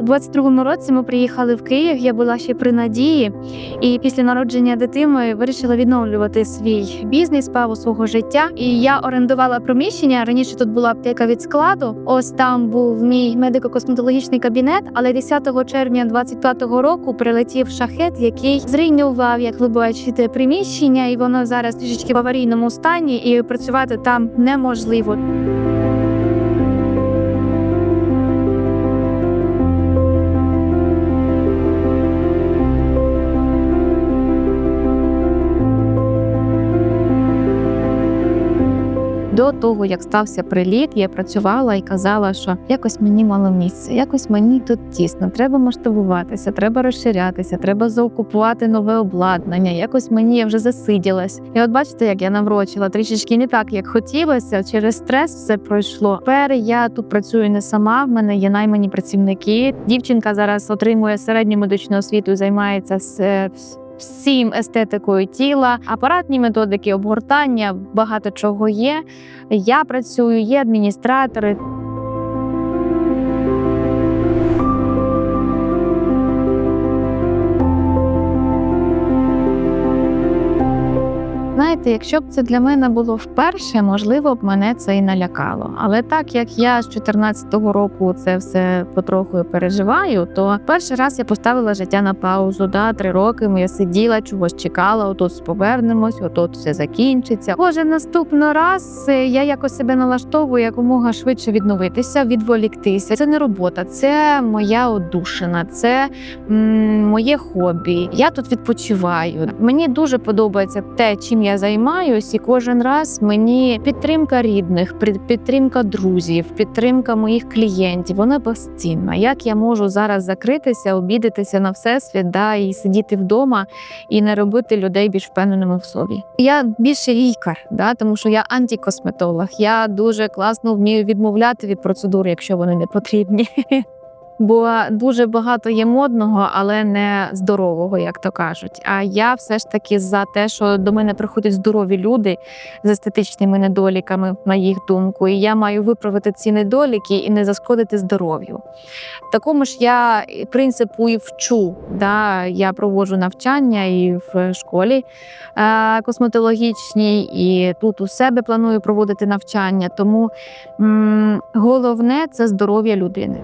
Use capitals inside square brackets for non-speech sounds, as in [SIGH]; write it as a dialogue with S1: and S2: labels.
S1: У 22-му році ми приїхали в Київ. Я була ще при надії, і після народження дитини вирішила відновлювати свій бізнес, паву свого життя. І я орендувала приміщення. Раніше тут була аптека від складу. Ось там був мій медико-косметологічний кабінет. Але 10 червня 25-го року прилетів шахет, який зруйнував, як ви бачите, приміщення, і воно зараз трішечки в аварійному стані, і працювати там неможливо. До того, як стався приліт, я працювала і казала, що якось мені мало місця, якось мені тут тісно. Треба масштабуватися, треба розширятися, треба заокупувати нове обладнання. Якось мені я вже засиділась. І от бачите, як я наврочила трішечки не так, як хотілося. Через стрес все пройшло. Тепер я тут працюю не сама. В мене є наймані працівники. Дівчинка зараз отримує середню медичну освіту, займається з. Всім естетикою тіла, апаратні методики, обгортання, багато чого є. Я працюю, є адміністратори. Знаєте, якщо б це для мене було вперше, можливо б мене це і налякало. Але так як я з 14-го року це все потроху переживаю, то перший раз я поставила життя на паузу. Да, три роки я сиділа, чогось чекала, отут повернемось, отут все закінчиться. Кожен наступний раз е, я якось себе налаштовую якомога швидше відновитися, відволіктися. Це не робота, це моя одушина, це м, моє хобі. Я тут відпочиваю. Мені дуже подобається те, чим я займаюсь, і кожен раз мені підтримка рідних, під- підтримка друзів, підтримка моїх клієнтів. Вона безцінна. Як я можу зараз закритися, обідатися на всесвіт, да, і сидіти вдома і не робити людей більш впевненими в собі. Я більше лікар, да, тому що я антикосметолог. Я дуже класно вмію відмовляти від процедур, якщо вони не потрібні. [LAUGHS] Бо дуже багато є модного, але не здорового, як то кажуть. А я все ж таки за те, що до мене приходять здорові люди з естетичними недоліками, на їх думку, і я маю виправити ці недоліки і не зашкодити здоров'ю. Такому ж я принципу і вчу. Да? Я проводжу навчання і в школі е, косметологічній, і тут у себе планую проводити навчання. Тому м, головне це здоров'я людини.